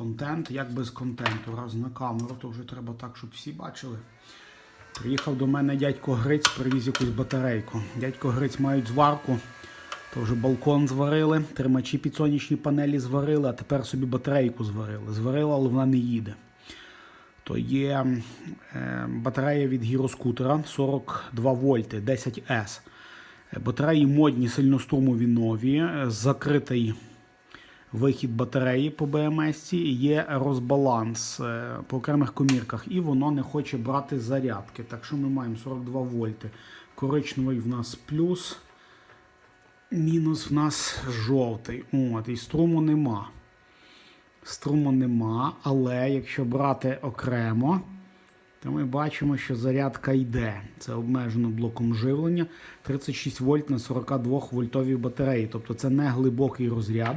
контент, як без контенту. Раз на камеру, то вже треба так, щоб всі бачили. Приїхав до мене дядько Гриць, привіз якусь батарейку. Дядько Гриць мають зварку, то вже балкон зварили, тримачі під сонячні панелі зварили, а тепер собі батарейку зварили. Зварили, але вона не їде. То є е, батарея від гіроскутера 42 вольти 10S. Е, Батареї модні, сильнострумові нові, е, закритий вихід батареї по БМС, є розбаланс е, по окремих комірках, і воно не хоче брати зарядки. Так що ми маємо 42 вольти. Коричневий в нас плюс, мінус в нас жовтий. От, і струму нема. Струму нема, але якщо брати окремо, то ми бачимо, що зарядка йде. Це обмежено блоком живлення 36 вольт на 42 вольтовій батареї. Тобто це не глибокий розряд.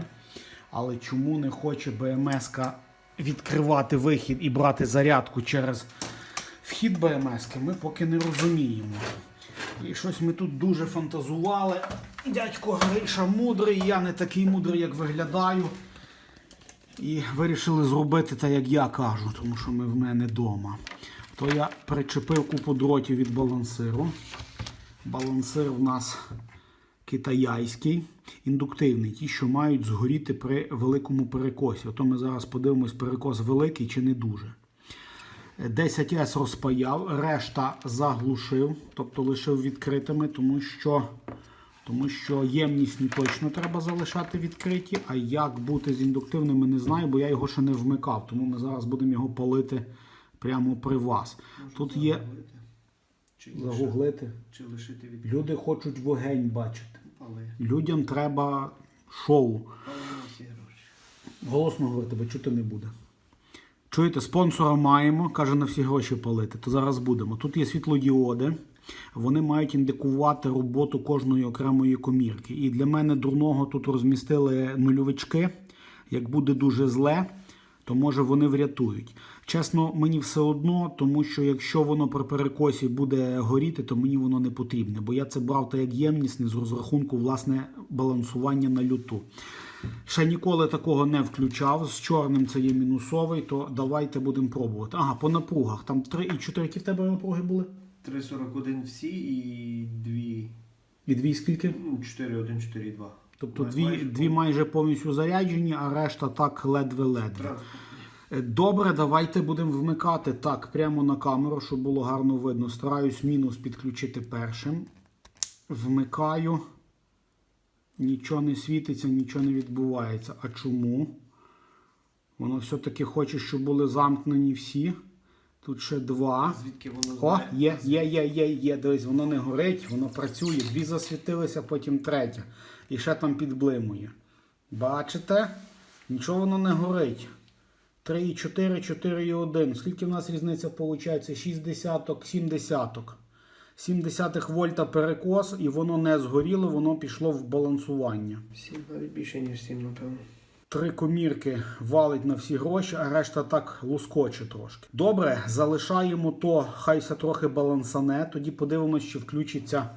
Але чому не хоче БМС відкривати вихід і брати зарядку через вхід БМС, ми поки не розуміємо. І щось ми тут дуже фантазували. Дядько Гриша мудрий, я не такий мудрий, як виглядаю. І вирішили зробити так, як я кажу, тому що ми в мене вдома. То я причепив купу дротів від балансиру. Балансир в нас китайський, індуктивний, ті, що мають згоріти при великому перекосі. Ото ми зараз подивимось, перекос великий чи не дуже. 10С розпаяв, решта заглушив, тобто лишив відкритими, тому що, тому що ємнісні точно треба залишати відкриті. А як бути з індуктивними, не знаю, бо я його ще не вмикав. Тому ми зараз будемо його палити прямо при вас. Тут є Чи, загуглити. чи лишити від Люди хочуть вогень бачити. але Людям треба шоу. всі гроші. Голосно говорити, бо чути не буде. Чуєте, спонсора маємо, каже, на всі гроші палити, то зараз будемо. Тут є світлодіоди, вони мають індикувати роботу кожної окремої комірки. І для мене дурного тут розмістили нульовички. Як буде дуже зле, то може вони врятують. Чесно, мені все одно, тому що якщо воно при перекосі буде горіти, то мені воно не потрібне. Бо я це брав так як ємнісне з розрахунку власне балансування на люту. Ще ніколи такого не включав. З чорним це є мінусовий, то давайте будемо пробувати. Ага, по напругах. Там 3 і 4 які в тебе напруги були? 3,41 всі і 2. І дві скільки? Ну, 4,1, 4,2. Тобто дві, майже дві майже повністю заряджені, а решта так ледве-ледве. Е, Добре, давайте будемо вмикати так, прямо на камеру, щоб було гарно видно. Стараюсь мінус підключити першим. Вмикаю. Нічого не світиться, нічого не відбувається. А чому? Воно все-таки хоче, щоб були замкнені всі. Тут ще два. Звідки воно О, є, є, є, є, є. Дивись, воно не горить, воно працює. Дві засвітилися, потім третя. І ще там підблимує. Бачите? Нічого воно не горить. 3,4, 4,1. Скільки в нас різниця виходить? 6 десяток, 7 десяток. 7 десятих вольта перекос, і воно не згоріло, воно пішло в балансування. 7, навіть більше, ніж 7, напевно. Три комірки валить на всі гроші, а решта так лускоче трошки. Добре, залишаємо то, хайся трохи балансане. Тоді подивимось, чи включиться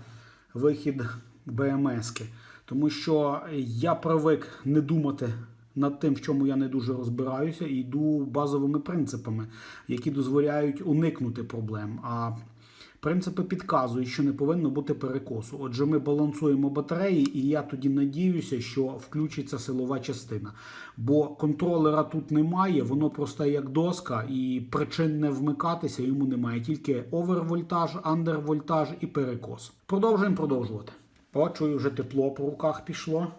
вихід БМСки. Тому що я привик не думати над тим, в чому я не дуже розбираюся, і йду базовими принципами, які дозволяють уникнути проблем. А Принципи підказують, що не повинно бути перекосу. Отже, ми балансуємо батареї, і я тоді надіюся, що включиться силова частина. Бо контролера тут немає, воно просто як доска, і причин не вмикатися йому немає. Тільки овервольтаж, андервольтаж і перекос. Продовжуємо продовжувати. О, вже тепло по руках пішло.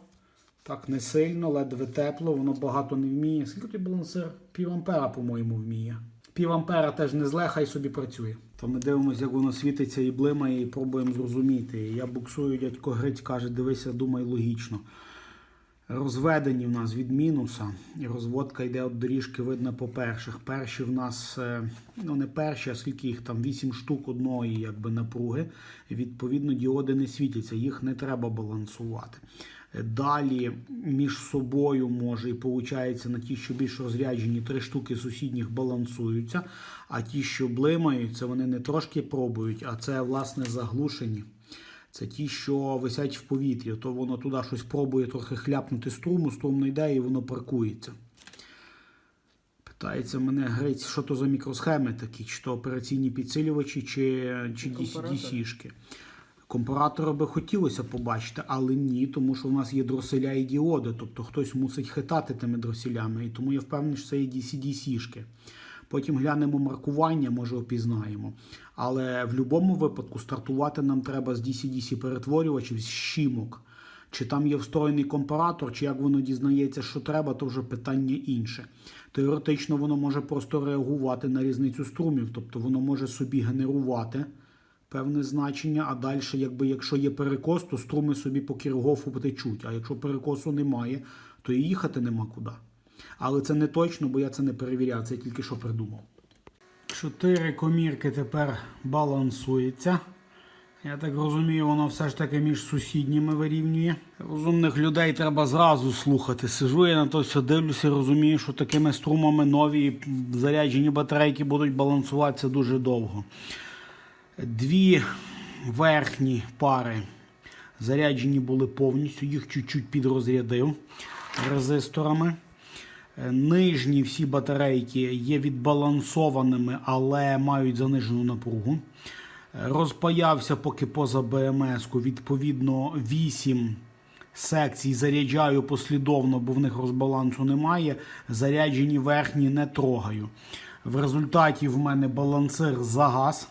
Так, не сильно, ледве тепло, воно багато не вміє. Скільки той балансир? Пів ампера, по-моєму, вміє. Пів ампера теж не зле, хай собі працює. То ми дивимося, як воно світиться і блимає, і пробуємо зрозуміти. Я буксую, дядько Гриць каже, дивися, думай логічно. Розведені в нас від мінуса, розводка йде від доріжки, видно по перших. Перші в нас, е, ну не перші, а скільки їх там, 8 штук одної якби, напруги. Відповідно, діоди не світяться, їх не треба балансувати. Е, Далі між собою може і виходить на ті, що більш розряджені, три штуки сусідніх балансуються, а ті, що блимають, це вони не трошки пробують, а це власне заглушені. Це ті, що висять в повітрі, то воно туди щось пробує трохи хляпнути струму, струм не йде і воно паркується. Питається мене грець, що то за мікросхеми такі, чи то операційні підсилювачі, чи, чи. DC-шки. Компаратора би хотілося побачити, але ні, тому що в нас є дроселя і діоди, тобто хтось мусить хитати тими дроселями, і тому я впевнений, що це є DC-DC-шки. Потім глянемо маркування, може опізнаємо. Але в будь-якому випадку стартувати нам треба з DC-DC перетворювачів, з щімок. Чи там є встроєний компаратор, чи як воно дізнається, що треба, то вже питання інше. Теоретично воно може просто реагувати на різницю струмів, тобто воно може собі генерувати певне значення, а далі, якби якщо є перекос, то струми собі по Кіргофу потечуть. А якщо перекосу немає, то і їхати нема куди. Але це не точно, бо я це не перевіряв, це я тільки що придумав. Чотири комірки тепер балансується. Я так розумію, воно все ж таки між сусідніми вирівнює. Розумних людей треба зразу слухати. Сижу я на то все дивлюся розумію, що такими струмами нові заряджені батарейки будуть балансуватися дуже довго. Дві верхні пари заряджені були повністю, їх чуть-чуть підрозрядив резисторами. Нижні всі батарейки є відбалансованими, але мають занижену напругу. Розпаявся поки поза БМС-ку, відповідно, 8 секцій заряджаю послідовно, бо в них розбалансу немає. Заряджені верхні не трогаю. В результаті в мене балансир загас,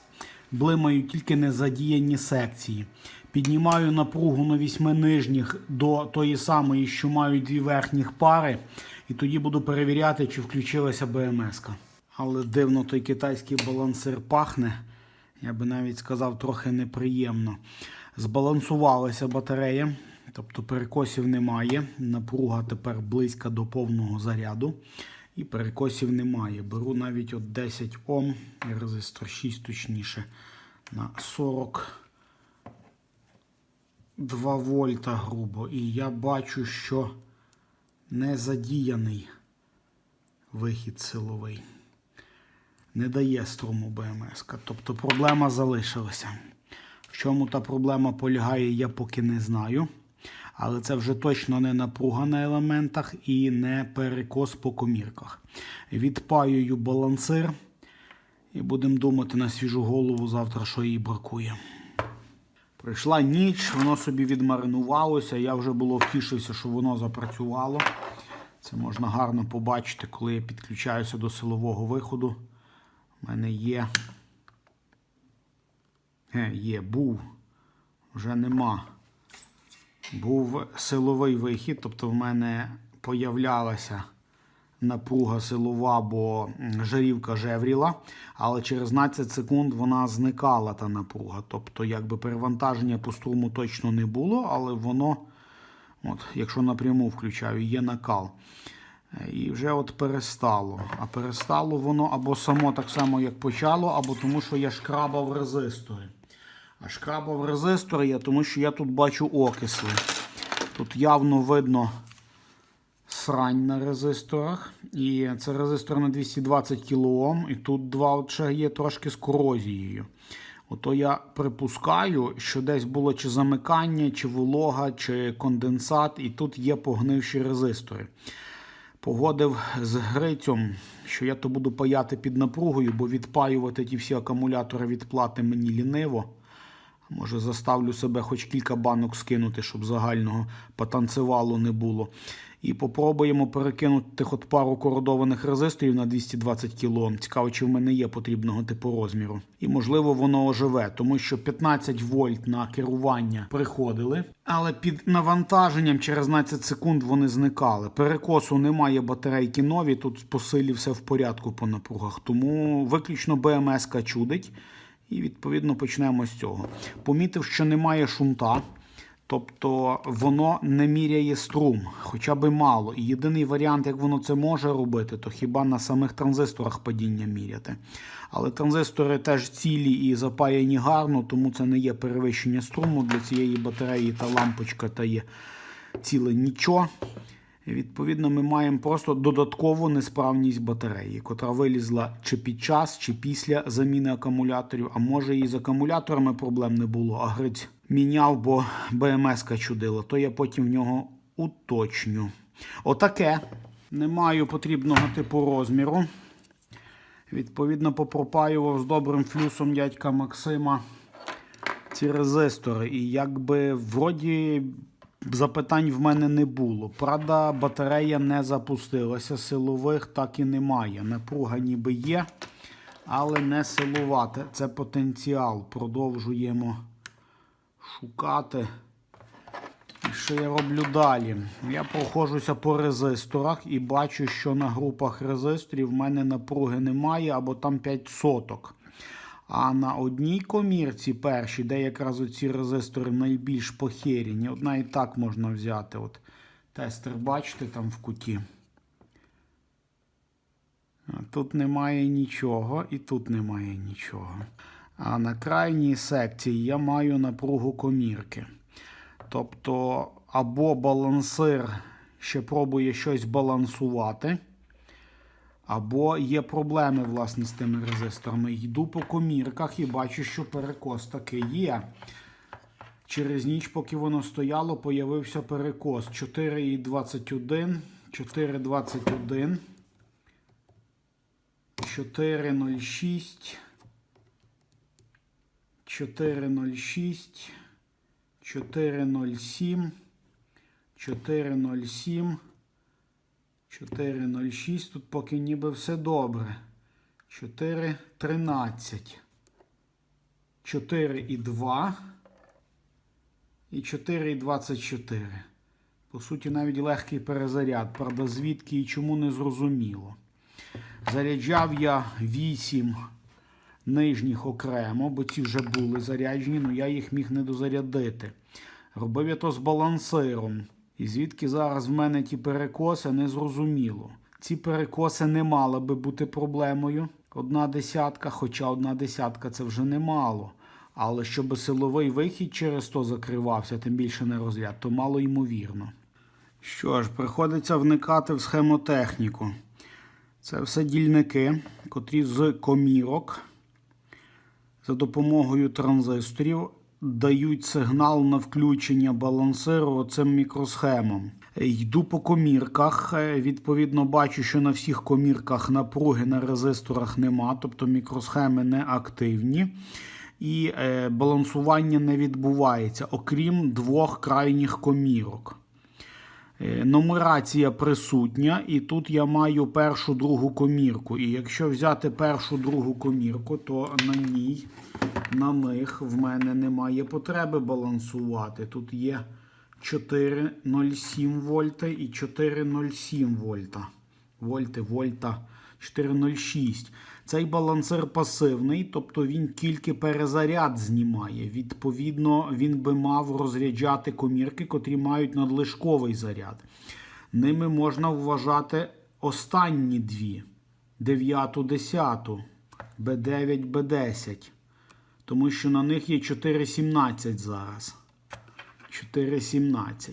блимають тільки незадіяні секції. Піднімаю напругу на вісьми нижніх до тої самої, що мають дві верхніх пари, і тоді буду перевіряти, чи включилася БМС-ка. Але дивно той китайський балансир пахне. Я би навіть сказав, трохи неприємно. Збалансувалася батарея, тобто перекосів немає. Напруга тепер близька до повного заряду. І перекосів немає. Беру навіть от 10 Ом резистор 6 точніше на 42 вольта грубо. І я бачу, що не задіяний вихід силовий. Не дає струму БМС. -ка. Тобто проблема залишилася. В чому та проблема полягає, я поки не знаю. Але це вже точно не напруга на елементах і не перекос по комірках. Відпаюю балансир і будемо думати на свіжу голову завтра, що їй бракує. Прийшла ніч, воно собі відмаринувалося. Я вже було втішився, що воно запрацювало. Це можна гарно побачити, коли я підключаюся до силового виходу. У мене є. Е, є, був. Вже нема. Був силовий вихід, тобто в мене появлялася напруга силова, бо жарівка жевріла, але через 15 секунд вона зникала та напруга. Тобто, якби перевантаження по струму точно не було, але воно, от, якщо напряму включаю, є накал. І вже от перестало. А перестало воно або само так само, як почало, або тому, що я шкрабав резистори. А шкрабав резистори я, тому що я тут бачу окисли. Тут явно видно срань на резисторах. І це резистор на 220 кОм. І тут два от є трошки з корозією. Ото я припускаю, що десь було чи замикання, чи волога, чи конденсат, і тут є погнивші резистори. Погодив з Грицем, що я то буду паяти під напругою, бо відпаювати ті всі акумулятори від плати мені ліниво. Може, заставлю себе хоч кілька банок скинути, щоб загального потанцевалу не було. І попробуємо перекинути от пару кородованих резисторів на 220 кОм. Цікаво, чи в мене є потрібного типу розміру. І можливо воно оживе, тому що 15 вольт на керування приходили, але під навантаженням через 15 секунд вони зникали. Перекосу немає батарейки нові, тут по силі все в порядку по напругах. Тому виключно БМС чудить. І відповідно почнемо з цього. Помітив, що немає шунта, тобто воно не міряє струм, хоча би мало. І єдиний варіант, як воно це може робити, то хіба на самих транзисторах падіння міряти. Але транзистори теж цілі і запаяні гарно, тому це не є перевищення струму для цієї батареї та лампочка та є ціле нічого. Відповідно, ми маємо просто додаткову несправність батареї, котра вилізла чи під час, чи після заміни акумуляторів. А може і з акумуляторами проблем не було, а гриць міняв, бо БМС чудила. То я потім в нього уточню. Отаке. Не маю потрібного типу розміру. Відповідно, попропаював з добрим флюсом дядька Максима ці резистори. І якби вроді запитань в мене не було. Правда, батарея не запустилася, силових так і немає. Напруга ніби є, але не силувати. Це потенціал. Продовжуємо шукати. Що я роблю далі? Я проходжуся по резисторах і бачу, що на групах резисторів в мене напруги немає або там 5 соток. А на одній комірці першій, де якраз оці резистори найбільш похерені, одна і так можна взяти. От Тестер, бачите, там в куті. Тут немає нічого і тут немає нічого. А на крайній секції я маю напругу комірки. Тобто, або балансир ще пробує щось балансувати, або є проблеми власне з тими резисторами. Йду по комірках і бачу, що перекос таки є. Через ніч, поки воно стояло, появився перекос 4,21, 4,21, 4,06, 4,06. 407, 407, 406. Тут поки ніби все добре. 413, 4,2 і 4,24. По суті, навіть легкий перезаряд. Правда, звідки і чому не зрозуміло. Заряджав я 8 нижніх окремо, бо ці вже були заряджені, але я їх міг не дозарядити. Робив я то з балансиром. І звідки зараз в мене ті перекоси, не зрозуміло. Ці перекоси не мали би бути проблемою. Одна десятка, хоча одна десятка це вже немало. Але щоб силовий вихід через то закривався, тим більше не розряд, то мало ймовірно. Що ж, приходиться вникати в схемотехніку. Це все дільники, котрі з комірок за допомогою транзисторів дають сигнал на включення балансиру цим мікросхемам. Йду по комірках. е, Відповідно, бачу, що на всіх комірках напруги на резисторах нема, тобто мікросхеми не активні. І е, балансування не відбувається, окрім двох крайніх комірок. Е, Нумерація присутня, і тут я маю першу другу комірку. І якщо взяти першу другу комірку, то на ній, на них в мене немає потреби балансувати. Тут є 4,07 вольта і 4,07 вольта. Вольти, вольта 4,06. Цей балансир пасивний, тобто він тільки перезаряд знімає. Відповідно, він би мав розряджати комірки, котрі мають надлишковий заряд. Ними можна вважати останні дві: 9, 10, B9, B10. Тому що на них є 4,17 зараз. 4,17.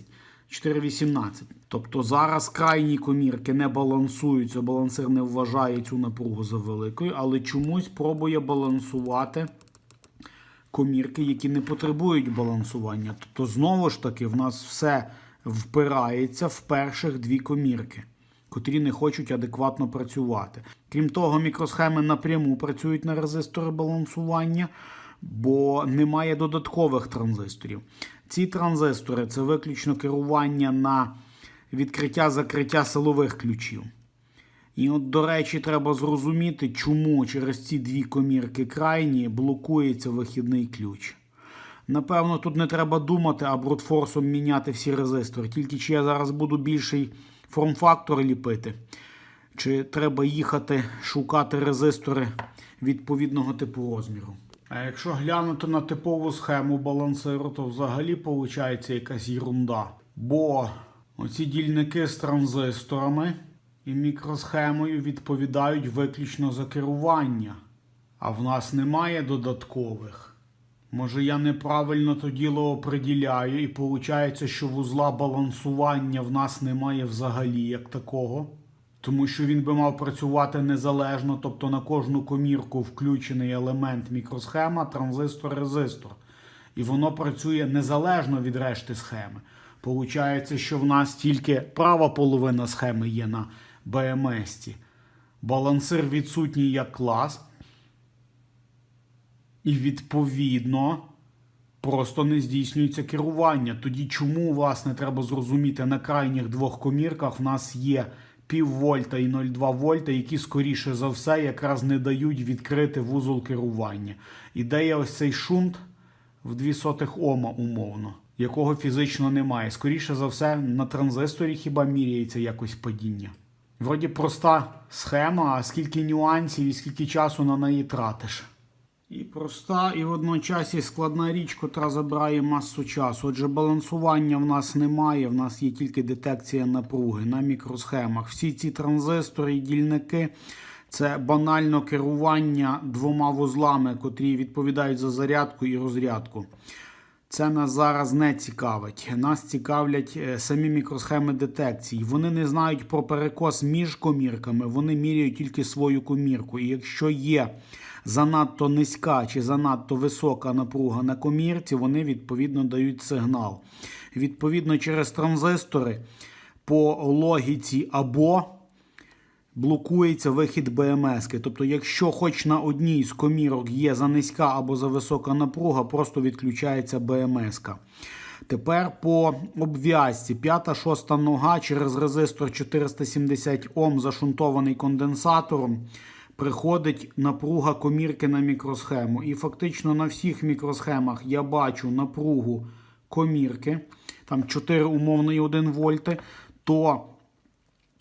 4,18. Тобто зараз крайні комірки не балансуються, балансир не вважає цю напругу за великою, але чомусь пробує балансувати комірки, які не потребують балансування. Тобто, знову ж таки, в нас все впирається в перших дві комірки, котрі не хочуть адекватно працювати. Крім того, мікросхеми напряму працюють на резистори балансування, бо немає додаткових транзисторів. Ці транзистори це виключно керування на відкриття-закриття силових ключів. І от, до речі, треба зрозуміти, чому через ці дві комірки крайні блокується вихідний ключ. Напевно, тут не треба думати, а брутфорсом міняти всі резистори. Тільки чи я зараз буду більший форм-фактор ліпити, чи треба їхати шукати резистори відповідного типу розміру. А якщо глянути на типову схему балансиру, то взагалі виходить якась ерунда. Бо оці дільники з транзисторами і мікросхемою відповідають виключно за керування. А в нас немає додаткових. Може, я неправильно то діло оприділяю, і виходить, що вузла балансування в нас немає взагалі як такого. Тому що він би мав працювати незалежно, тобто на кожну комірку включений елемент мікросхема, транзистор, резистор. І воно працює незалежно від решти схеми. Получається, що в нас тільки права половина схеми є на БМС. Балансир відсутній як клас. І відповідно просто не здійснюється керування. Тоді чому, власне, треба зрозуміти, на крайніх двох комірках в нас є пів вольта і 0,2 вольта, які, скоріше за все, якраз не дають відкрити вузол керування. Ідея ось цей шунт в 2 сотих Ома умовно, якого фізично немає. Скоріше за все, на транзисторі хіба міряється якось падіння. Вроді проста схема, а скільки нюансів і скільки часу на неї тратиш. І проста, і водночас і складна річ, котра забирає масу часу. Отже, балансування в нас немає, в нас є тільки детекція напруги на мікросхемах. Всі ці транзистори і дільники це банально керування двома вузлами, котрі відповідають за зарядку і розрядку. Це нас зараз не цікавить. Нас цікавлять е, самі мікросхеми детекції. Вони не знають про перекос між комірками, вони міряють тільки свою комірку. І якщо є занадто низька чи занадто висока напруга на комірці, вони відповідно дають сигнал. Відповідно, через транзистори по логіці або блокується вихід БМС. Тобто, якщо хоч на одній з комірок є за низька або за висока напруга, просто відключається БМС. Тепер по обв'язці. П'ята, шоста нога через резистор 470 Ом зашунтований конденсатором. Приходить напруга комірки на мікросхему. І фактично на всіх мікросхемах я бачу напругу комірки, там 4 умовно і 1 вольти, то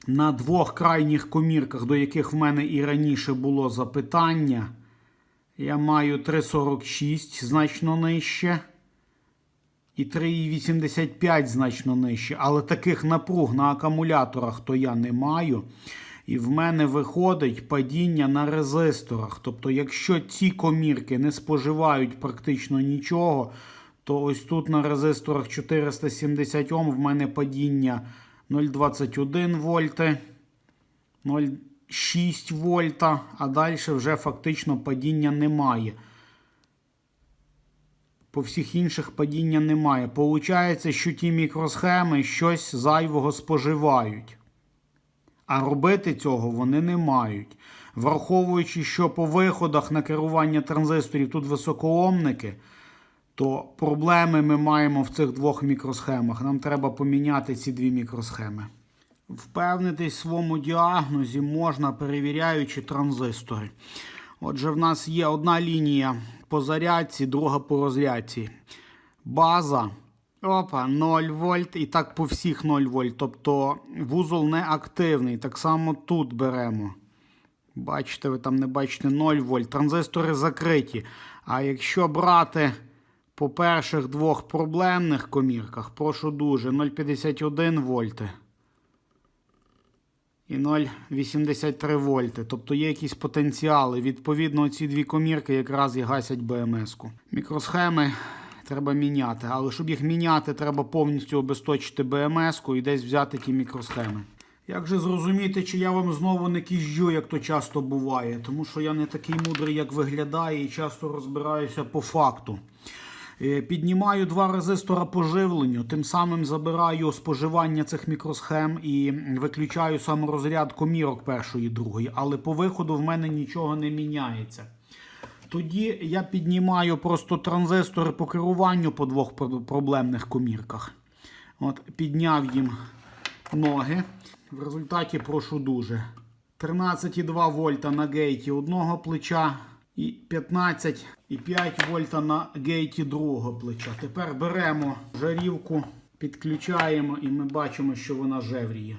на двох крайніх комірках, до яких в мене і раніше було запитання, я маю 3,46 значно нижче. І 3,85 значно нижче. Але таких напруг на акумуляторах то я не маю. І в мене виходить падіння на резисторах. Тобто, якщо ці комірки не споживають практично нічого, то ось тут на резисторах 470 Ом в мене падіння 0,21 вольти, 0,6 вольта, а далі вже фактично падіння немає. По всіх інших падіння немає. Получається, що ті мікросхеми щось зайвого споживають. А робити цього вони не мають. Враховуючи, що по виходах на керування транзисторів тут високоомники, то проблеми ми маємо в цих двох мікросхемах. Нам треба поміняти ці дві мікросхеми. Впевнитись в своєму діагнозі можна, перевіряючи транзистори. Отже, в нас є одна лінія по зарядці, друга по розрядці. База. Опа, 0 вольт і так по всіх 0 вольт. Тобто вузол не активний. Так само тут беремо. Бачите, ви там не бачите 0 вольт. Транзистори закриті. А якщо брати по перших двох проблемних комірках, прошу дуже, 0,51 вольти і 0,83 вольти. Тобто є якісь потенціали. Відповідно, ці дві комірки якраз і гасять БМС-ку. Мікросхеми треба міняти. Але щоб їх міняти, треба повністю обесточити БМС-ку і десь взяти ті мікросхеми. Як же зрозуміти, чи я вам знову не кіжджу, як то часто буває, тому що я не такий мудрий, як виглядає, і часто розбираюся по факту. Е, Піднімаю два резистора по живленню, тим самим забираю споживання цих мікросхем і виключаю саморозряд комірок першої і другої, але по виходу в мене нічого не міняється. Тоді я піднімаю просто транзистори по керуванню по двох проблемних комірках. От, підняв їм ноги. В результаті прошу дуже. 13,2 вольта на гейті одного плеча і 15,5 вольта на гейті другого плеча. Тепер беремо жарівку, підключаємо і ми бачимо, що вона жевріє.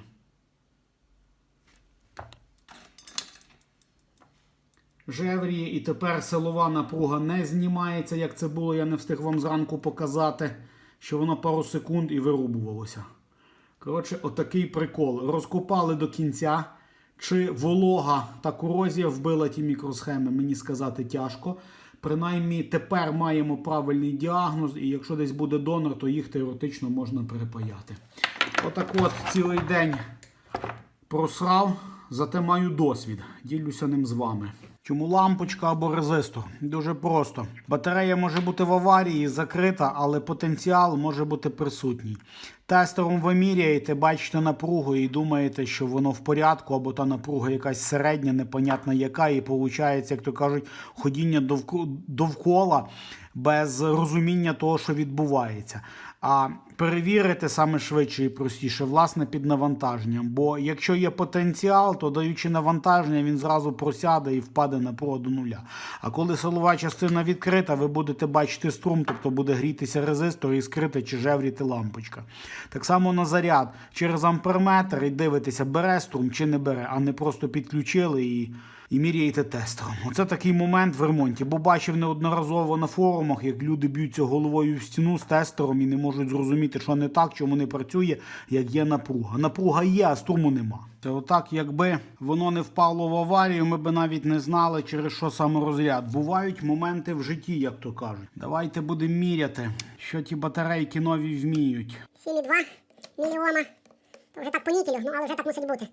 Жевріє і тепер силова напруга не знімається, як це було, я не встиг вам зранку показати, що воно пару секунд і вирубувалося. Коротше, отакий прикол. Розкопали до кінця. Чи волога та корозія вбила ті мікросхеми, мені сказати тяжко. Принаймні тепер маємо правильний діагноз, і якщо десь буде донор, то їх теоретично можна перепаяти. Отак от цілий день просрав, зате маю досвід. Ділюся ним з вами. Чому лампочка або резистор? Дуже просто. Батарея може бути в аварії, закрита, але потенціал може бути присутній. Тестером ви міряєте, бачите напругу і думаєте, що воно в порядку, або та напруга якась середня, непонятна яка, і виходить, як то кажуть, ходіння довко- довкола без розуміння того, що відбувається. А перевірити саме швидше і простіше, власне, під навантаженням. Бо якщо є потенціал, то даючи навантаження, він зразу просяде і впаде напруга до нуля. А коли силова частина відкрита, ви будете бачити струм, тобто буде грітися резистор і скрити чи жевріти лампочка. Так само на заряд через амперметр і дивитеся, бере струм чи не бере, а не просто підключили і. І міряєте тестером. Оце такий момент в ремонті, бо бачив неодноразово на форумах, як люди б'ються головою в стіну з тестером і не можуть зрозуміти, що не так, чому не працює, як є напруга. Напруга є, а струму нема. Це отак, якби воно не впало в аварію, ми би навіть не знали, через що саме розряд. Бувають моменти в житті, як то кажуть. Давайте будемо міряти, що ті батарейки нові вміють. 7,2 мільйома. Вже так по нікелю, ну але вже так мусить бути.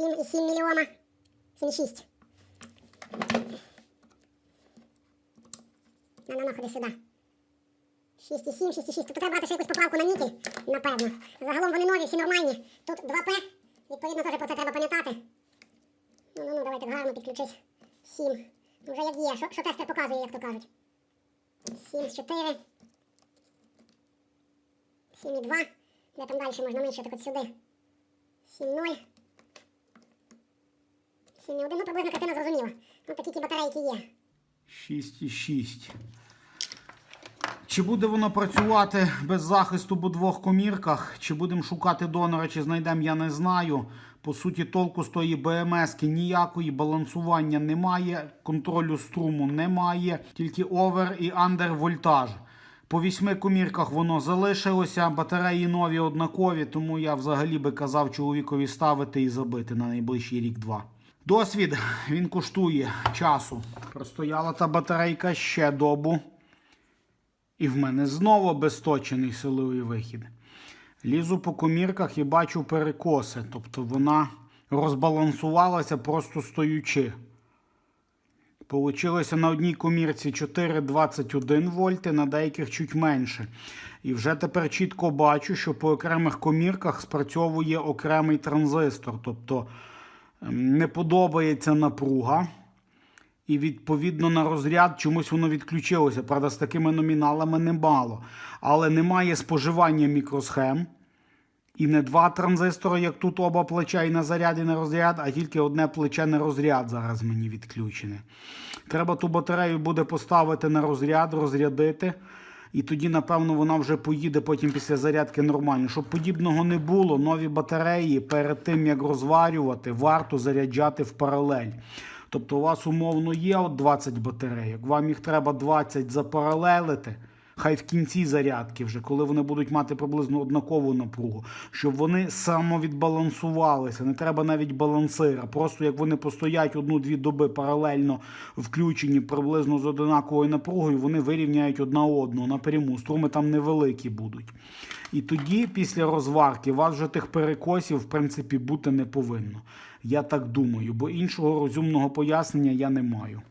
7,7 мільйома. 7,6. На, на, на, ходи сюди. 6,7, 6,6. Тобто треба брати ще якусь поправку на нікель, напевно. Загалом вони нові, всі нормальні. Тут 2П. Відповідно, теж про це треба пам'ятати. Ну, ну, ну, давайте гарно підключись. 7. Ну, вже як є. Що, що тестер показує, як то кажуть. 7 з 4. 7,2. Де там далі можна менше, так от сюди. 7,0. 7,1. Ну, приблизно картина зрозуміла. Ну, такі ті батарейки є. 6,6. Чи буде воно працювати без захисту по двох комірках? Чи будемо шукати донора, чи знайдемо, я не знаю. По суті, толку з тої БМС ніякої, балансування немає, контролю струму немає, тільки овер і андер вольтаж. По вісьми комірках воно залишилося, батареї нові однакові, тому я взагалі би казав чоловікові ставити і забити на найближчий рік-два. Досвід він коштує часу. Простояла та батарейка ще добу. І в мене знову безточений силовий вихід. Лізу по комірках і бачу перекоси. Тобто вона розбалансувалася просто стоючи. Получилося на одній комірці 4,21 вольти, на деяких чуть менше. І вже тепер чітко бачу, що по окремих комірках спрацьовує окремий транзистор. Тобто не подобається напруга. І відповідно на розряд чомусь воно відключилося. Правда, з такими номіналами немало. Але немає споживання мікросхем. І не два транзистори, як тут оба плеча і на заряд, і на розряд, а тільки одне плече на розряд зараз мені відключене. Треба ту батарею буде поставити на розряд, розрядити. І тоді, напевно, вона вже поїде потім після зарядки нормально. Щоб подібного не було, нові батареї перед тим як розварювати, варто заряджати в паралель. Тобто у вас умовно є от 20 батарейок, вам їх треба 20 запаралелити. Хай в кінці зарядки, вже коли вони будуть мати приблизно однакову напругу, щоб вони самовідбалансувалися. Не треба навіть балансира. Просто як вони постоять одну-дві доби паралельно включені приблизно з однаковою напругою, вони вирівняють одна одну напряму. Струми там невеликі будуть. І тоді, після розварки, у вас вже тих перекосів, в принципі, бути не повинно. Я так думаю, бо іншого розумного пояснення я не маю.